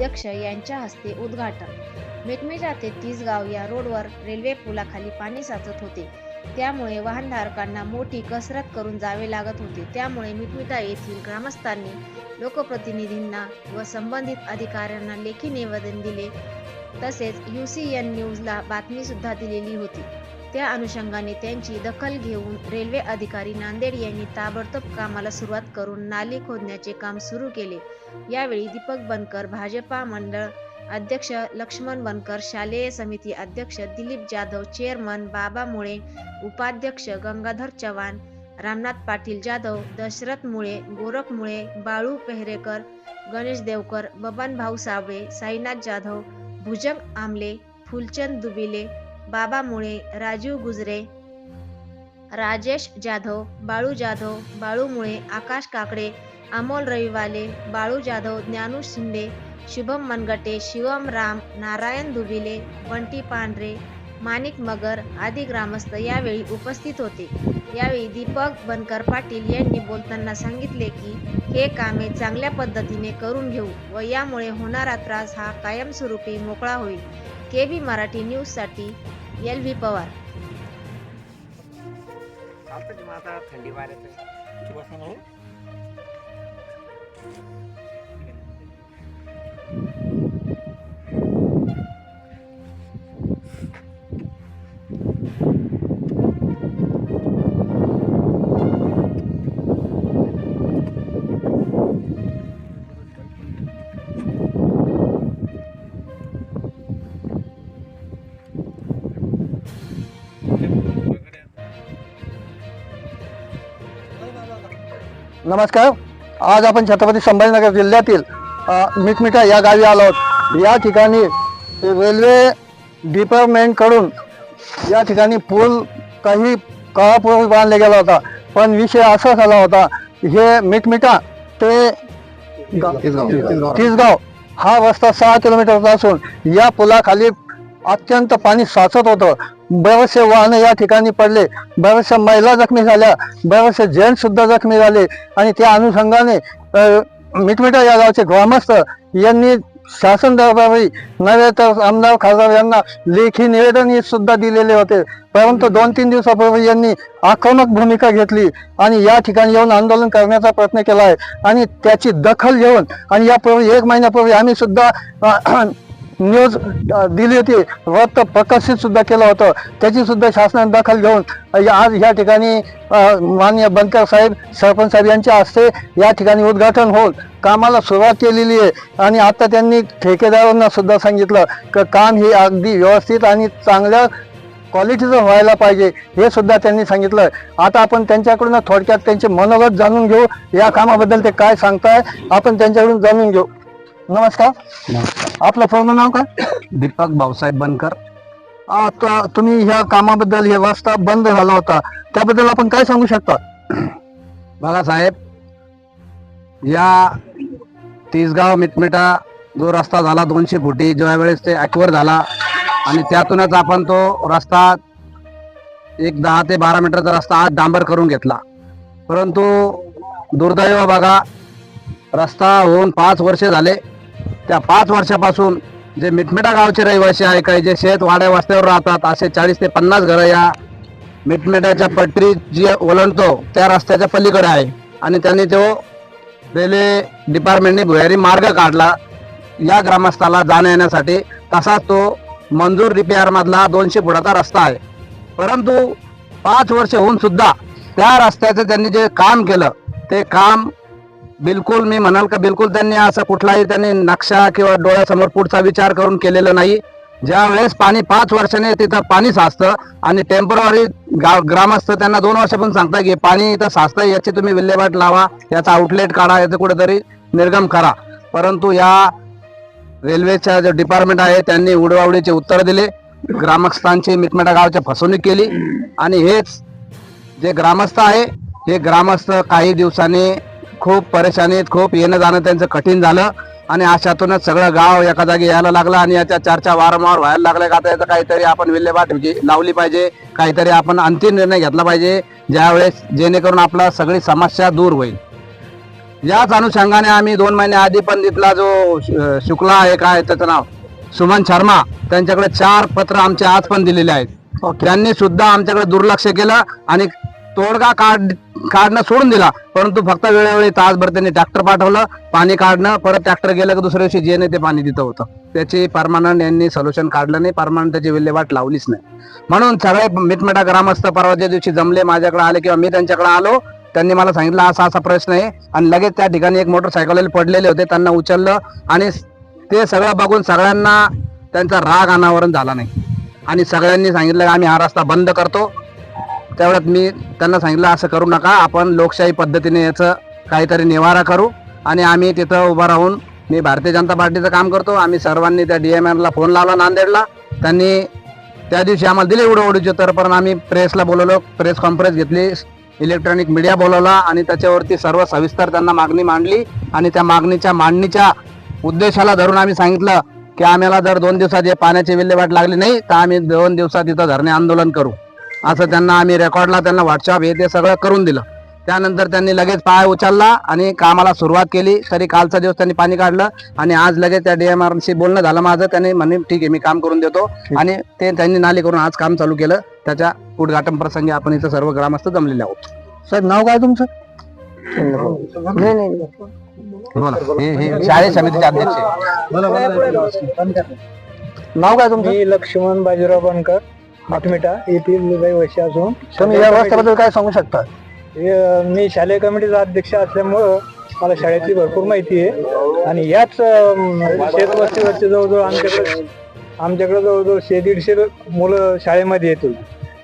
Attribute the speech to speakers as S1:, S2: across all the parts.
S1: अध्यक्ष यांच्या हस्ते उद्घाटन. मिटमिटा ते तिसगाव या रोडवर रेल्वे पुलाखाली पाणी साचत होते. त्यामुळे वाहनधारकांना मोठी कसरत करून जावे लागत होते. त्यामुळे मिटमिटा येथील ग्रामस्थांनी लोकप्रतिनिधींना व संबंधित अधिकाऱ्यांना लेखी निवेदन दिले. तसेच यू सी एन न्यूजला बातमी सुद्धा दिलेली होती. त्या अनुषंगाने त्यांची दखल घेऊन रेल्वे अधिकारी नांदेड यांनी ताबडतोब कामाला सुरुवात करून नाली खोदण्याचे काम सुरू केले. यावेळी दीपक बनकर भाजपा मंडळ अध्यक्ष लक्ष्मण बनकर शालेय समिती अध्यक्ष दिलीप जाधव चेअरमन बाबा मुळे उपाध्यक्ष गंगाधर चव्हाण रामनाथ पाटील जाधव दशरथ मुळे गोरख मुळे बाळू पेहरेकर गणेश देवकर बबन भाऊ साबळे साईनाथ जाधव भुजंग आमले फुलचंद दुबिले बाबा मुळे राजीव गुजरे राजेश जाधव बाळू जाधव बाळू मुळे आकाश काकडे अमोल रविवाले बाळू जाधव ज्ञानू शिंदे शुभम मनगटे शिवम राम नारायण दुबिले बंटी पांढरे माणिक मगर आदी ग्रामस्थ यावेळी उपस्थित होते. यावेळी दीपक बनकर पाटील यांनी बोलताना सांगितले की हे कामे चांगल्या पद्धतीने करून घेऊ व यामुळे होणारा त्रास हा कायमस्वरूपी मोकळा होईल. के बी मराठी न्यूजसाठी एल व्ही पवार.
S2: चालतं ते मग आता थंडी वाऱ्याचं
S3: नमस्कार. आज आपण छत्रपती संभाजीनगर जिल्ह्यातील मिटमिटा या गावी आलो आहोत. या ठिकाणी रेल्वे डिपार्टमेंटकडून या ठिकाणी पूल काही काळापूर्वी बांधला गेला होता. पण विषय असा झाला होता हे मिटमिटा ते तिसगाव. हा रस्ता सहा किलोमीटरचा असून या पुलाखाली अत्यंत पाणी साचत होतं. बरेचसे वाहन या ठिकाणी पडले. बऱ्याचशा महिला जखमी झाल्या. बरेचसे जेंट्स सुद्धा जखमी झाले. आणि त्या अनुषंगाने मिठमिठा मिटमिटा या गावचे ग्रामस्थ यांनी शासन दरबारी नव्हे तर आमदार खासदार यांना लेखी निवेदन सुद्धा दिलेले होते. परंतु दोन तीन दिवसापूर्वी यांनी आक्रमक भूमिका घेतली आणि या ठिकाणी येऊन आंदोलन करण्याचा प्रयत्न केला आहे. आणि त्याची दखल घेऊन आणि यापूर्वी एक महिन्यापूर्वी आम्ही सुद्धा न्यूज दिली होती. वृत्त प्रकाशित सुद्धा केलं होतं. त्याची सुद्धा शासनाने दखल घेऊन आज या ठिकाणी मान्य माननीय बनकर साहेब सरपंच साहेब यांच्या हस्ते या ठिकाणी उद्घाटन होऊन कामाला सुरुवात केलेली आहे. आणि आता त्यांनी ठेकेदारांना सुद्धा सांगितलं की काम हे अगदी व्यवस्थित आणि चांगल्या क्वालिटीचं व्हायला पाहिजे हे सुद्धा त्यांनी सांगितलं. आता आपण त्यांच्याकडून थोडक्यात त्यांचे मनोगत जाणून घेऊ. या कामाबद्दल ते काय सांगताय आपण त्यांच्याकडून जाणून घेऊ. नमस्कार. आपलं पूर्ण नाव काय?
S4: दीपक भाऊसाहेब बनकर.
S3: आता तुम्ही ह्या कामाबद्दल हे रस्ता बंद झाला होता. त्याबद्दल आपण काय सांगू शकता?
S4: बघा साहेब या तिसगाव मिटमिटा जो रस्ता झाला दोनशे फुटी ज्या वेळेस ते ॲक्वर झाला आणि त्यातूनच आपण तो रस्ता एक दहा ते बारा मीटरचा रस्ता आज डांबर करून घेतला. परंतु दुर्दैव बघा रस्ता होऊन पाच वर्षे झाले. त्या पाच वर्षापासून जे मिटमिटा गावचे रहिवासी आहे काही जे शेत वाड्या वस्त्यावर राहतात असे चाळीस ते पन्नास घरं या मिटमिटाच्या पटरी जी ओलांडतो त्या रस्त्याच्या पलीकडे आहे. आणि त्यांनी तो रेल्वे डिपार्टमेंटने भुयारी मार्ग काढला या ग्रामस्थाला जाण्या येण्यासाठी तसाच तो मंजूर रिपेअरमधला दोनशे फुटाचा रस्ता आहे. परंतु पाच वर्ष होऊन सुद्धा त्या रस्त्याचं त्यांनी जे काम केलं ते काम बिलकुल मी म्हणाल का बिलकुल त्यांनी असा कुठलाही त्यांनी नक्षा किंवा डोळ्यासमोर पुढचा विचार करून केलेला नाही. ज्या वेळेस पाणी पाच वर्षाने तिथं पाणी साचतं आणि टेंपररी गाव ग्रामस्थ त्यांना दोन वर्षापासून सांगता की पाणी इथं साचतं याची तुम्ही विल्हेवाट लावा याचा आउटलेट काढा याचं कुठेतरी निर्गम करा. परंतु या रेल्वेच्या जो डिपार्टमेंट आहे त्यांनी उडवाउडीचे उत्तर दिले ग्रामस्थांची मिटमेटा गावच्या फसवणूक केली आणि हेच जे ग्रामस्थ आहे हे ग्रामस्थ काही दिवसांनी खूप परेशानीत खूप येणं जाणं त्यांचं कठीण झालं. आणि अशातूनच सगळं गाव एका जागी यायला लागलं आणि याच्या चर्चा वारंवार व्हायला लागल्या का आता याचं काहीतरी आपण विल्हेवाट लावली पाहिजे. काहीतरी आपण अंतिम निर्णय घेतला पाहिजे. ज्यावेळेस जेणेकरून आपला सगळी समस्या दूर होईल. याच अनुषंगाने आम्ही दोन महिने आधी पण तिथला जो शुक्ला आहे काय त्याचं नाव सुमन शर्मा त्यांच्याकडे चार पत्र आमचे आज पण दिलेले आहेत. त्यांनी सुद्धा आमच्याकडे दुर्लक्ष केलं आणि तोडगा काढ काढणं सोडून दिला. परंतु फक्त वेळोवेळी तासभर त्यांनी ट्रॅक्टर पाठवलं. पाणी काढणं परत ट्रॅक्टर गेलं की दुसऱ्या दिवशी जे नाही ते पाणी दिलं होतं. त्याची परमानंट यांनी सोल्युशन काढलं नाही. परमानंट त्याची विल्हेवाट लावलीच नाही. म्हणून सगळे मिटमिटा ग्रामस्थ परवाच्या दिवशी जमले माझ्याकडे आले किंवा मी त्यांच्याकडे आलो त्यांनी मला सांगितलं असा असा प्रश्न आहे. आणि लगेच त्या ठिकाणी एक मोटरसायकल पडलेले होते. त्यांना उचललं आणि ते सगळं बघून सगळ्यांना त्यांचा राग अनावरण झाला नाही. आणि सगळ्यांनी सांगितलं की आम्ही हा रस्ता बंद करतो. तेवढ्यात मी त्यांना सांगितलं असं करू नका आपण लोकशाही पद्धतीने याचं काहीतरी निवारा करू आणि आम्ही तिथं उभं राहून मी भारतीय जनता पार्टीचं काम करतो आम्ही सर्वांनी त्या डी एम एनला फोन लावला नांदेडला. त्यांनी त्या दिवशी आम्हाला दिले उडवडूचे तर पण आम्ही प्रेसला बोलवलो प्रेस कॉन्फरन्स घेतली इलेक्ट्रॉनिक मीडिया बोलवला आणि त्याच्यावरती सर्व सविस्तर त्यांना मागणी मांडली आणि त्या मागणीच्या मांडणीच्या उद्देशाला धरून आम्ही सांगितलं की आम्हाला जर दोन दिवसात हे पाण्याची विल्हेवाट लागली नाही तर आम्ही दोन दिवसात इथं धरणे आंदोलन करू. असं त्यांना आम्ही रेकॉर्डला त्यांना व्हॉट्सअप हे ते सगळं करून दिलं. त्यानंतर त्यांनी लगेच पाय उचलला आणि कामाला सुरुवात केली. तरी कालचा दिवस त्यांनी पाणी काढलं आणि आज लगेच त्या डीएमआरशी बोलणं झालं माझं. त्यांनी म्हणे ठीक आहे मी काम करून देतो. आणि ते त्यांनी नाली करून आज काम चालू केलं. त्याच्या उद्घाटन प्रसंगी आपण इथं सर्व ग्रामस्थ जमलेले आहोत.
S3: साहेब नाव काय तुमचं? नाही नाही.
S4: बोला. हे हे शाळेत समितीचे अध्यक्ष. आहे.
S3: नाव काय तुमचं?
S5: मी लक्ष्मण बाजीराव बनकर. मठमिटा येथील रहिवासी असून
S3: तुम्ही या रस्त्याबद्दल काय सांगू शकता?
S5: हे, मी शालेय कमिटीचा अध्यक्ष असल्यामुळं मला शाळेची भरपूर माहिती आहे. आणि याच शेतवस्तीवरचे जवळजवळ आमच्याकडे आमच्याकडे जवळजवळ शे दीडशे मुलं शाळेमध्ये येतील.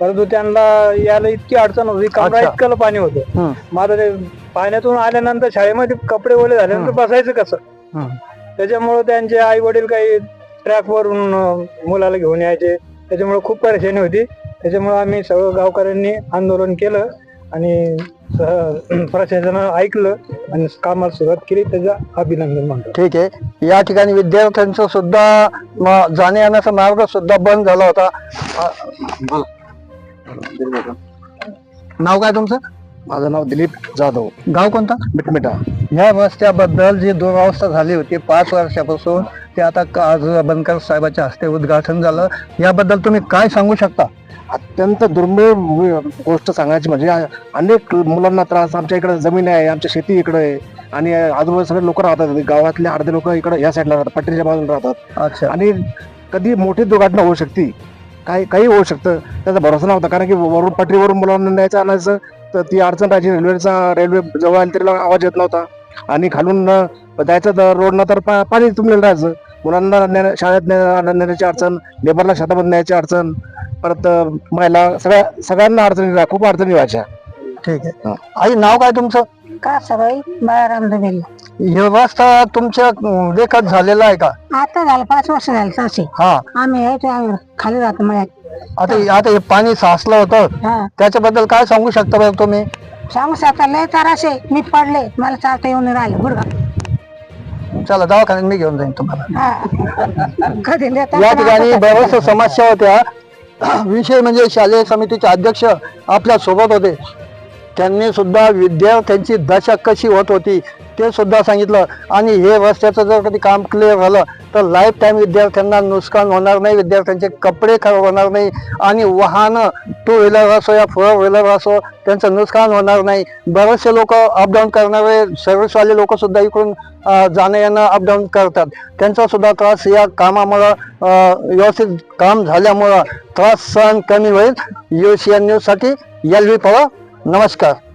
S5: परंतु त्यांना यायला इतकी अडचण होती कमरा
S3: अच्छा.
S5: इतकं पाणी होतं.
S3: हं.
S5: मग आता ते पाण्यातून आल्यानंतर शाळेमध्ये कपडे ओले झाल्यानंतर बसायचं कसं?
S3: हं.
S5: त्याच्यामुळं त्यांचे आई वडील काही ट्रॅक वरून अं, मुलाला घेऊन यायचे. त्याच्यामुळे खूप परेशानी होती. त्याच्यामुळे आम्ही सगळं गावकऱ्यांनी आंदोलन केलं आणि सह- प्रशासनानं ऐकलं आणि कामाला सुरुवात केली. त्याचं अभिनंदन मानतो.
S3: ठीक आहे. या ठिकाणी विद्यार्थ्यांचं सुद्धा म- जाण्या येण्याचा मार्ग सुद्धा बंद झाला होता. अ, नाव काय तुमचं?
S4: माझं नाव दिलीप जाधव.
S3: गाव कोणता?
S4: मिटमिटा
S3: या रस्त्याबद्दल जी दुरावस्था झाली होती पाच वर्षापासून ते आता क- आज बनकर साहेबाच्या हस्ते उद्घाटन झालं. याबद्दल तुम्ही काय सांगू शकता?
S6: अत्यंत दुर्मिळ गोष्ट सांगायची म्हणजे अनेक मुलांना त्रास आमच्या इकडे जमीन आहे आमच्या शेती इकडे आहे. आणि आजूबाजू सगळे लोक राहतात गावातले अर्धे लोक इकडे या साईडला राहतात पट्टीच्या बाजूला राहतात.
S3: अच्छा.
S6: आणि कधी मोठी दुर्घटना होऊ शकते काही काही होऊ शकतं त्याचा भरोसा नव्हता. कारण की वरून पटरीवरून मुलांना न्यायचं आणायचं तर ती अडचण राहायची रेल्वेचा रेल्वे जवळ आली तरी आवाज येत नव्हता. आणि खालून जायचं तर रोडनं तर पा- पाणी तुंबलेलं राहायचं. मुलांना शाळेत ने- नेण्याची अडचण लेबरला शेतामध्ये न्यायची अडचण परत महिला सगळ्या सगळ्यांना अडचणी खूप अडचणी व्हायच्या.
S3: ठीक आहे. आई नाव काय तुमचं?
S7: का सगळी बाळाराम दुबेल
S3: हे रस्ता तुमच्या लेखात झालेला आहे का?
S7: आता झालं पाच वर्ष झालं तसे
S3: हा.
S7: आम्ही यायचो आम्ही खाली राहतो मळ्यात.
S3: आता आता हे पाणी साचलं होतं.
S7: हा.
S3: त्याच्याबद्दल काय सांगू शकता बरं तुम्ही?
S7: सांगू शकता लय त्रास आहे. मी पडले मला चालता येऊन राहिले गुडघा
S3: चला दवाखान्यात मी घेऊन जाईन तुम्हाला.
S7: कधी
S3: या ठिकाणी
S7: होता.
S3: बऱ्याचशा समस्या होत्या. विषय म्हणजे शालेय समितीचे अध्यक्ष आपल्यासोबत होते. त्यांनी सुद्धा विद्यार्थ्यांची दशा कशी होत होती ते सुद्धा सांगितलं. आणि हे रस्त्याचं जर कधी काम क्लिअर झालं तर लाईफ टाईम विद्यार्थ्यांना नुकसान होणार नाही विद्यार्थ्यांचे कपडे खराब होणार नाही आणि वाहनं टू व्हीलर असो या फोर व्हीलर असो त्यांचं नुकसान होणार नाही. बरेचसे लोक अपडाऊन करणारे सर्व्हिसवाले लोकसुद्धा इकडून जाणं येणं अपडाऊन करतात. त्यांचासुद्धा त्रास या कामामुळं व्यवस्थित काम झाल्यामुळं त्रास सहन कमी होईल. यू सी एन न्यूजसाठी एल व्ही पवार नमस्कार.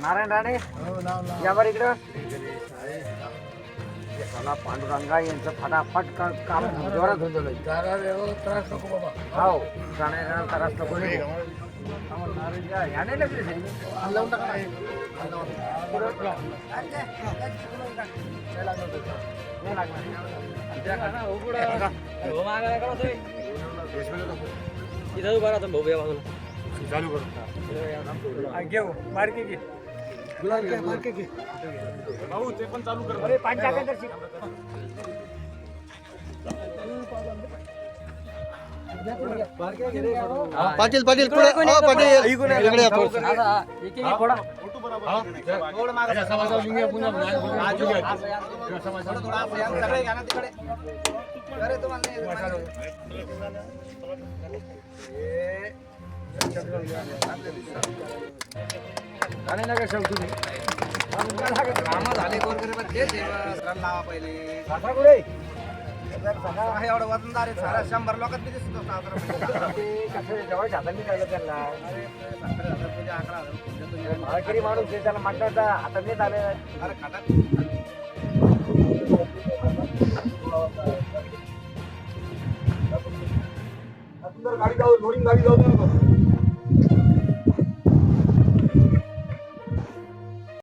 S2: नारायण राणे या बरं इकडं चला पांडुरंगा यांचं फटाफट का- काम जोरात होऊन गेलं हो जाण्याला त्रास नको देऊ. हो, नारायण या- या नाही लागले सरी. लावून टाका. नाही लागणार. घेऊ बारकी घे अरे पाच टाका तर शिक.
S8: पाटील पाटील पुढे. अ, पाटील इकडे या थोडंसं.
S2: साखर कुठे? एवढं वजनदार आहे सारा शंभर लोकात किती सुद्धा साखर ते कसं हाताने काढलं त्यांना माळकरी माणूस आहे, त्याला मागण्याचा हातात नाही आले अरे खातात
S9: गाडी जाऊ लोडिंग गाडी जाऊ